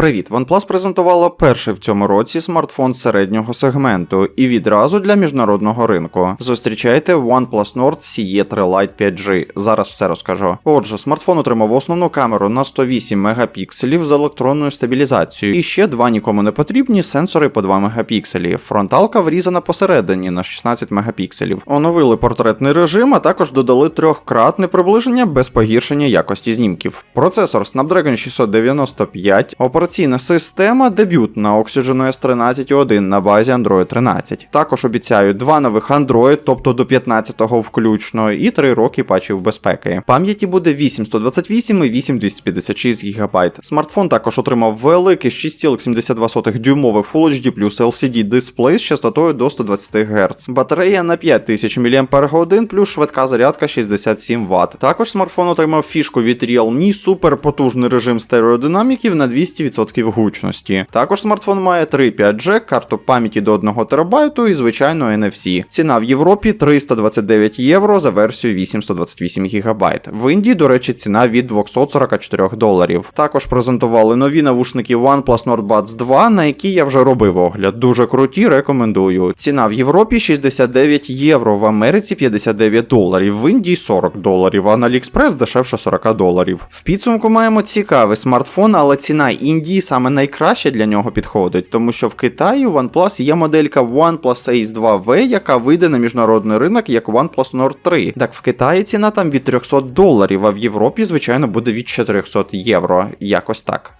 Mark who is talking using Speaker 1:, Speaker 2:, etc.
Speaker 1: Привіт, OnePlus презентувала перший в цьому році смартфон середнього сегменту і відразу для міжнародного ринку. Зустрічайте OnePlus Nord CE 3 Lite 5G. Зараз все розкажу. Отже, смартфон отримав основну камеру на 108 мегапікселів з електронною стабілізацією і ще два нікому не потрібні сенсори по 2 мегапікселі. Фронталка врізана посередині на 16 мегапікселів. Оновили портретний режим, а також додали трьохкратне приближення без погіршення якості знімків. Процесор Snapdragon 695, операційна система дебютна Oxygen OS 13.1 на базі Android 13. Також обіцяють два нових Android, тобто до 15-го включно, і 3 роки патчів безпеки. Пам'яті буде 828 і 8256 ГБ. Смартфон також отримав великий 6,72 дюймовий Full HD плюс LCD дисплей з частотою до 120 Гц. Батарея на 5000 мАч плюс швидка зарядка 67 Вт. Також смартфон отримав фішку від Realme суперпотужний режим стереодинаміків на 200% гучності. Також смартфон має 3 5G, карту пам'яті до 1 ТБ і звичайно NFC. Ціна в Європі 329 євро за версію 828 ГБ. В Індії, до речі, ціна від 244 доларів. Також презентували нові навушники OnePlus Nord Buds 2, на які я вже робив огляд. Дуже круті, рекомендую. Ціна в Європі 69 євро, в Америці 59 доларів, в Індії 40 доларів, а на AliExpress дешевше 40 доларів. В підсумку маємо цікавий смартфон, але ціна Індії саме найкраще для нього підходить, тому що в Китаї у OnePlus є моделька OnePlus Ace 2V, яка вийде на міжнародний ринок як OnePlus Nord 3. Так в Китаї ціна там від 300 доларів, а в Європі, звичайно, буде від 400 євро. Якось так.